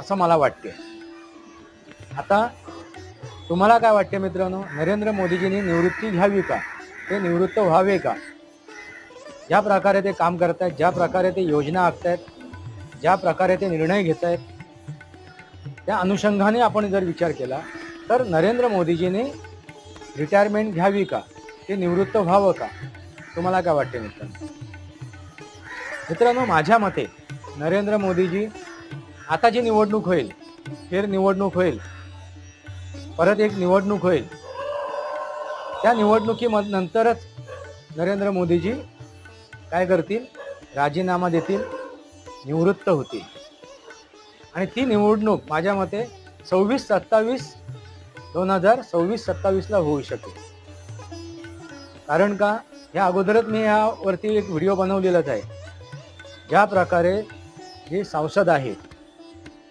असं मला वाटते आता तुम्हाला काय वाटते मित्रांनो? नरेंद्र मोदीजींनी निवृत्ती घ्यावी का? ते निवृत्त व्हावे का? ज्या प्रकारे ते काम करत आहेत ज्या प्रकारे ते योजना आखतायत ज्या प्रकारे ते निर्णय घेत आहेत त्या अनुषंगाने आपण जर विचार केला तर नरेंद्र मोदीजींनी रिटायरमेंट घ्यावी का? ते निवृत्त व्हावं का? तुम्हाला काय वाटते मित्रांनो? मित्रांनो माझ्या मते नरेंद्र मोदीजी आता जी निवडणूक होईल फेर निवडणूक होईल परत एक निवडणूक होईल. त्या निवडणुकीनंतरच नरेंद्र मोदीजी काय करतील? राजीनामा देतील निवृत्त होतील. आणि ती निवडणूक माझ्या मते सव्वीस सत्तावीस दोन हजार सव्वीस सत्तावीसला होऊ शकेल. कारण का? ह्या अगोदरच मी ह्यावरती एक व्हिडिओ बनवलेलाच आहे. ज्या प्रकारे जे सांसद आहेत